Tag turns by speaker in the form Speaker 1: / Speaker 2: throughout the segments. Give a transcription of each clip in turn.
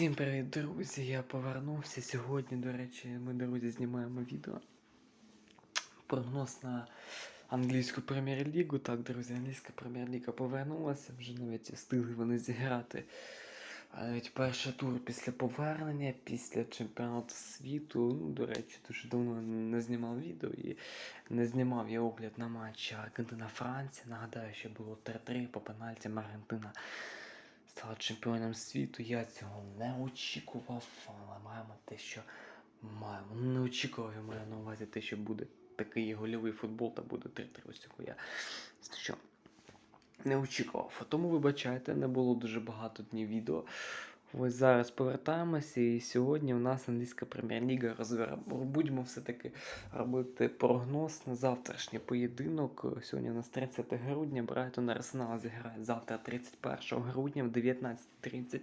Speaker 1: Всім привіт, друзі! Я повернувся. Сьогодні, до речі, ми, друзі, знімаємо відео. Прогноз на англійську прем'єр-лігу. Так, друзі, англійська прем'єр-ліга повернулася, вже навіть встигли вони зіграти. Навіть перший тур після повернення, після чемпіонату світу. Ну, до речі, дуже давно не знімав відео і не знімав я огляд на матч Аргентина-Франція. Нагадаю, що було 3-3 по пенальтям Аргентина стала чемпіоном світу. Я цього не очікував, але маємо те, що маємо. Не очікував я маю на увазі те, що буде такий гольовий футбол та буде 3-3. Ось цього я що не очікував. Тому вибачайте, не було дуже багато днів відео. Ось зараз повертаємося, і сьогодні у нас англійська прем'єр-ліга розберемо. Будемо все-таки робити прогноз на завтрашній поєдинок. Сьогодні у нас 30 грудня. Брайтон Арсенал зіграє завтра 31 грудня в 19.30.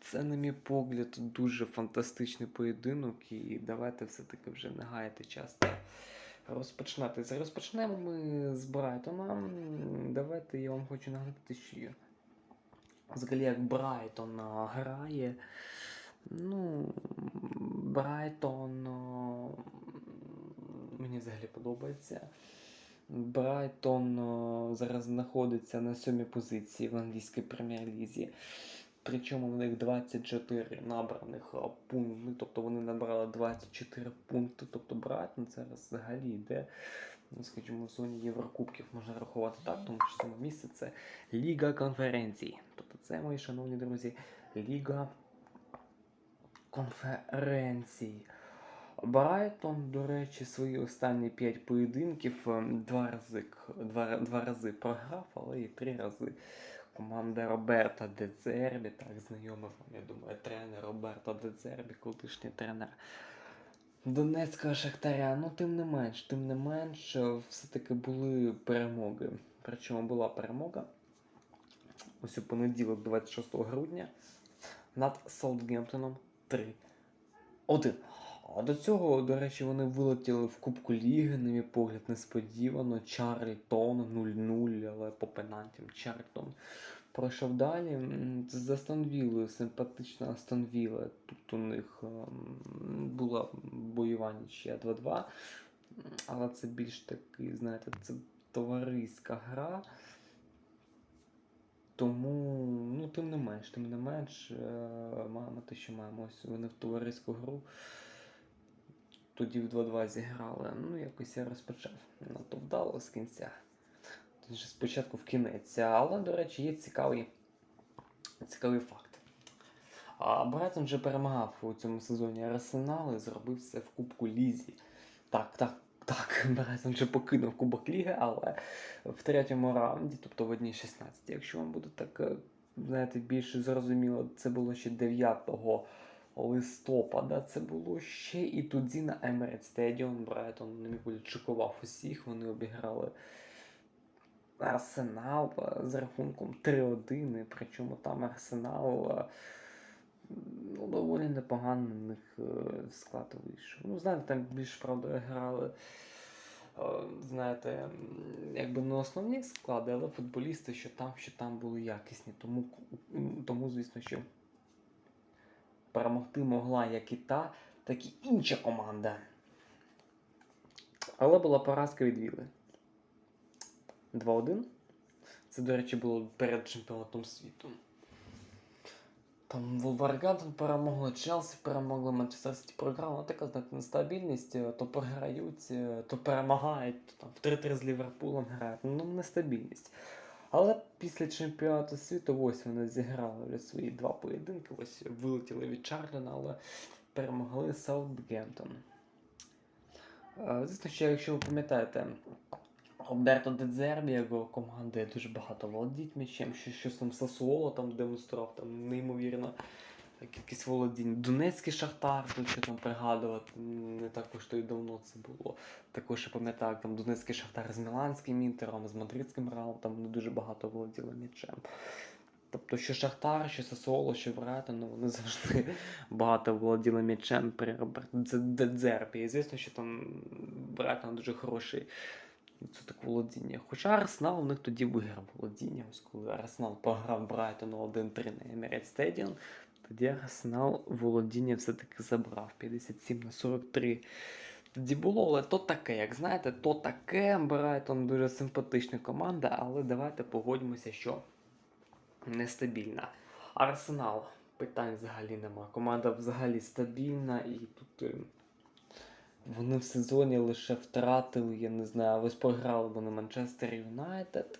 Speaker 1: Це, на мій погляд, дуже фантастичний поєдинок. І давайте все-таки вже не гаяти час. Розпочинати. Розпочнемо ми з Брайтона. Давайте я вам хочу нагадати, що взагалі як Брайтон грає. Ну, Брайтон мені взагалі подобається. Брайтон зараз знаходиться на сьомій позиції в англійській прем'єр-лізі. Причому в них 24 набраних пункти, тобто вони набрали 24 пункти. Тобто Брайтон зараз взагалі йде, скажімо, в зоні Єврокубків можна рахувати так, тому що саме місце це Ліга конференцій. Тобто це, мої шановні друзі, Ліга конференцій. Брайтон, до речі, свої останні 5 поєдинків ем, два рази, два, два рази програв, але і три рази команда Роберта Децербі, так знайомий я думаю, тренер Роберта Децербі, колишній тренер Донецького Шахтаря. Ну, тим не менш, тим не менш, е, все-таки були перемоги. Причому була перемога. Ось у понеділок, 26 грудня, над Саутгемптоном 3-1. А до цього, до речі, вони вилетіли в Кубку Ліги, на мій погляд, несподівано. Чарльтон 0-0, але по пенальтям Чарльтон пройшов далі. З Астонвілою, симпатична Астон Вілла. Тут у них ем, була бойова нічия 2-2. Але це більш такий, знаєте, це товариська гра. Тому, ну, тим не менш, тим не менш, е, маємо те, що маємо. Ось вони в товариську гру. Тоді в 2-2 зіграли. Ну, якось я розпочав. Надто вдало з кінця. Спочатку в кінець. Але, до речі, є цікавий, цікавий факт. Брайтон вже перемагав у цьому сезоні Арсенал і зробив це в Кубку Лізі. Так, так, так, Брайтон вже покинув Кубок Ліги, але в третьому раунді, тобто в одній 16, якщо вам буде так, е, знаєте, більше зрозуміло, це було ще 9 листопада. Це було ще і тоді на Emirates Stadium Брайтон, на мій усіх. Вони обіграли Арсенал е, з рахунком 3-1. Причому там Арсенал е, ну, доволі непогано на них е, склад вийшов. Ну, знаєте, там більш правда грали. Знаєте, якби не основні склади, але футболісти, що там, що там були якісні. Тому, тому звісно, що перемогти могла як і та, так і інша команда. Але була поразка від Віли. 2-1. Це, до речі, було перед чемпіонатом світу. Там Вулваргантон перемогли, Челсі перемогли, Манчестер Сіті програв. Ну, така знаєте, нестабільність, е, то програють, е, то перемагають, то там в 3-3 з Ліверпулем грають. Ну, нестабільність. Але після чемпіонату світу ось вони зіграли свої два поєдинки. Ось вилетіли від Чарльона, але перемогли Саутгемптон. Е, Звісно, що якщо ви пам'ятаєте, Роберто Дедзербі, його команди дуже багато володіть м'ячем, що, що там Сасуоло там демонстрував, там неймовірно кількість володінь. Донецький Шахтар, тут що там пригадувати, не так уж то й давно це було. Також я пам'ятаю, там Донецький Шахтар з Міланським інтером, з Мадридським Реалом, там вони дуже багато володіли м'ячем. Тобто, що Шахтар, що Сасуоло, що Брайтон, ну, вони завжди багато володіли м'ячем при Дедзербі. І звісно, що там Брайтон дуже хороший відсоток володіння. Хоча Арсенал у них тоді виграв володіння. Ось коли Арсенал програв Брайтону 1-3 на Emirates Stadium, Тоді Арсенал володіння все-таки забрав 57 на 43. Тоді було, але то таке, як знаєте, то таке. Брайтон дуже симпатична команда, але давайте погодьмося, що нестабільна. Арсенал питань взагалі нема. Команда взагалі стабільна і тут. Вони в сезоні лише втратили, я не знаю, ось програли вони Манчестер Юнайтед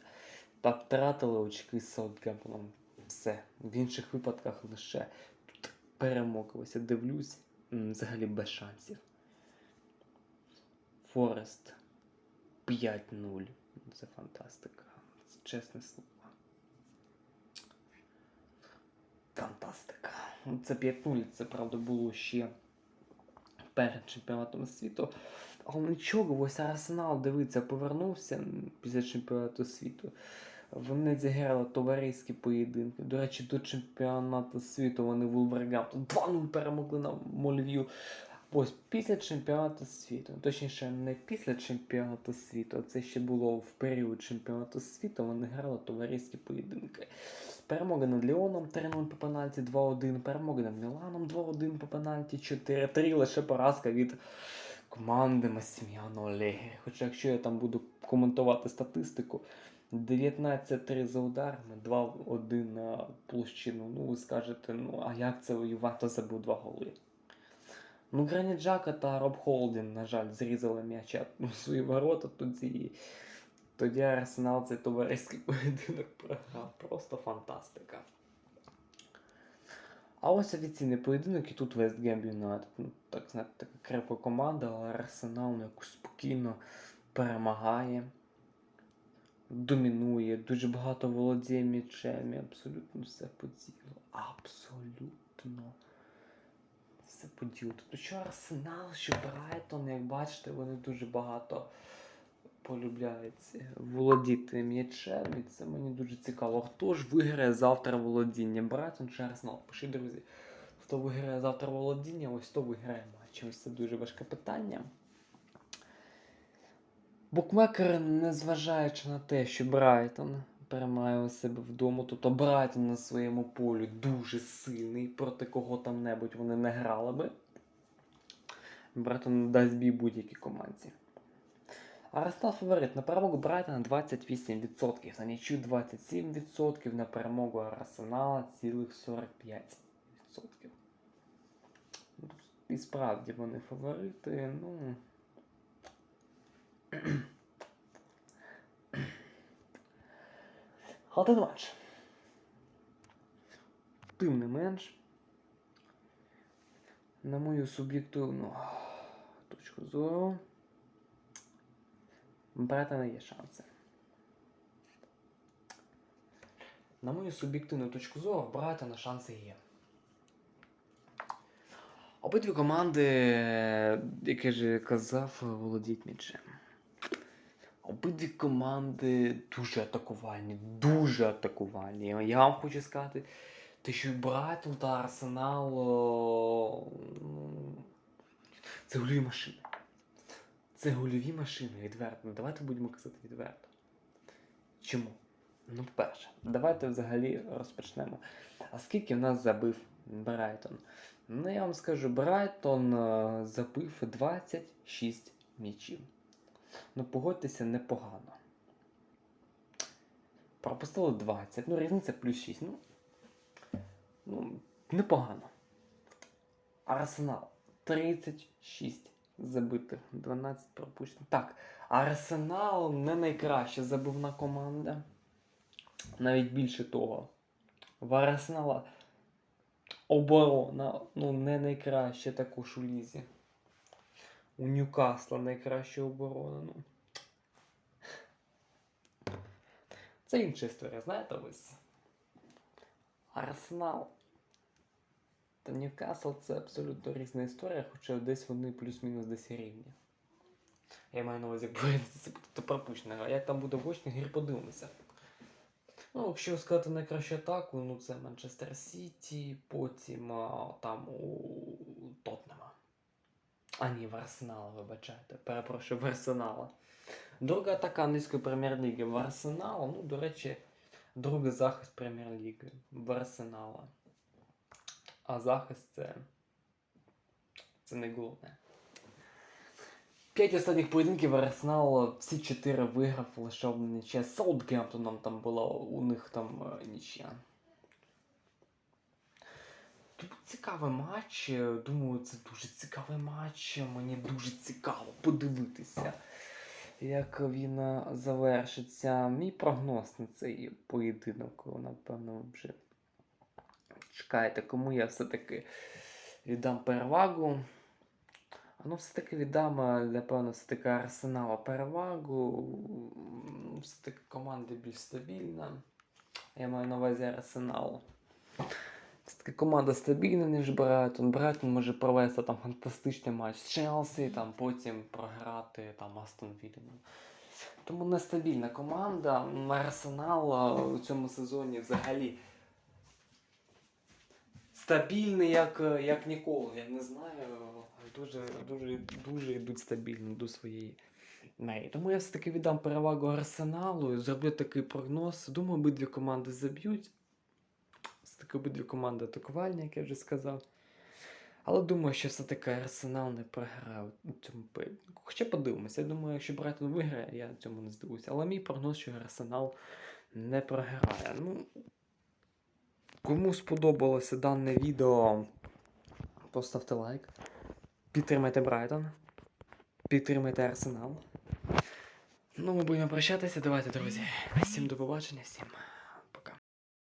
Speaker 1: та втратили очки з Саутгемптоном. Все. В інших випадках лише тут перемоги. Ось я дивлюсь, взагалі без шансів. Форест 5-0. Це фантастика. Це чесне слово. Фантастика. Це 5-0, це правда було ще перед чемпіонатом світу. Але нічого, ось Арсенал, дивиться, повернувся після чемпіонату світу. Вони зіграли товариські поєдинки. До речі, до чемпіонату світу вони Вулвергамптон 2-0 перемогли на Мольвію. Ось після чемпіонату світу, точніше, не після чемпіонату світу, а це ще було в період чемпіонату світу. Вони грали товариські поєдинки. Перемога над Ліоном 3-0 по пенальті 2-1, перемога над Міланом 2-1 по пенальті 4-3, лише поразка від команди Масіміано Олеги. Хоча якщо я там буду коментувати статистику, 19-3 за ударами, 2-1 на площину. Ну, ви скажете, ну а як це Ювентус забив два голи? Ну, Граніт Джака та Роб Холдін, на жаль, зрізали м'яча у свої ворота тоді. Тоді Арсенал цей товариський поєдинок програв. Просто фантастика. А ось офіційний поєдинок, і тут Вест Гем Юнайтед. Ну, так знаєте, така крепка команда, але Арсенал ну, якось спокійно перемагає, домінує, дуже багато володіє м'ячем, і абсолютно все по ділу. Абсолютно все по ділу. Тобто, що Арсенал, що Брайтон, як бачите, вони дуже багато полюбляють володіти м'ячем, і це мені дуже цікаво. Хто ж виграє завтра володіння? Брайтон чи Арсенал? Пишіть, друзі. Хто виграє завтра володіння, ось хто виграє матч. Ось це дуже важке питання. Букмекери, незважаючи на те, що Брайтон перемагає у себе вдома, тобто Брайтон на своєму полі дуже сильний, проти кого там небудь вони не грали би. Брайтон дасть бій будь-якій команді. Арсенал фаворит на перемогу Брайтона 28%, на нічю 27%, на перемогу Арсенала цілих 45%. Ну, І справді вони фаворити, ну. Один матч. Тим не менш, на мою суб'єктивну точку зору, у Брайтона є шанси. На мою суб'єктивну точку зору, в Брайтона шанси є. Обидві команди, як я вже казав, володіють м'ячем. Обидві команди дуже атакувальні, дуже атакувальні. Я вам хочу сказати, те, що Брайтон та Арсенал це гольові машини. Це гольові машини, відверто. Давайте будемо казати відверто. Чому? Ну, по-перше, давайте взагалі розпочнемо. А скільки в нас забив Брайтон? Ну, я вам скажу, Брайтон е, забив 26 м'ячів. Ну, погодьтеся, непогано. Пропустили 20. Ну, різниця плюс 6. Ну, ну непогано. Арсенал 36 забитих, 12 пропущених. Так, Арсенал не найкраща забивна команда. Навіть більше того. В Арсенала оборона ну, не найкраща також у лізі. У Ньюкасла найкраща оборона. Ну. Це інша історія, знаєте ось. Арсенал та Ньюкасл це абсолютно різна історія, хоча десь вони плюс-мінус десь рівні. Я маю на увазі, як це буде пропущено. А як там буде в очній грі, подивимося. Ну, якщо сказати найкращу атаку, ну це Манчестер Сіті, потім а, там у. А ні, в Арсенал, вибачайте. Перепрошую, в Арсенала. Друга атака англійської прем'єр-ліги в Арсенала. Ну, до речі, другий захист прем'єр-ліги в Арсенала. А захист це. Це не головне. П'ять останніх поєдинків Арсенал всі чотири виграв лише одна нічия. Саутгемптоном там була у них там е, нічия. Тут цікавий матч. Думаю, це дуже цікавий матч. Мені дуже цікаво подивитися, як він е, завершиться. Мій прогноз на цей поєдинок, напевно, вже чекаєте, кому я все-таки віддам перевагу. Ну, все-таки віддам, е, напевно, все-таки Арсенала перевагу. Все-таки команда більш стабільна. Я маю на увазі Арсенал. Все-таки команда стабільна, ніж Брайтон. Брайтон може провести там фантастичний матч з Челсі, там потім програти там Астон Віллі. Тому нестабільна команда. Арсенал у цьому сезоні взагалі стабільний, як, як ніколи. Я не знаю. Дуже, дуже, дуже йдуть стабільно до своєї неї. Тому я все-таки віддам перевагу Арсеналу зроблю такий прогноз. Думаю, обидві команди заб'ють. Все-таки обидві команди атакувальні, як я вже сказав. Але думаю, що все-таки Арсенал не програє у цьому поєдинку. Хоча подивимося, я думаю, якщо Брайтон виграє, я цьому не здивуюся. Але мій прогноз, що Арсенал не програє. Ну, кому сподобалося дане відео, поставте лайк. Підтримайте Брайтон. Підтримайте Арсенал. Ну, ми будемо прощатися. Давайте, друзі. Всім до побачення, всім.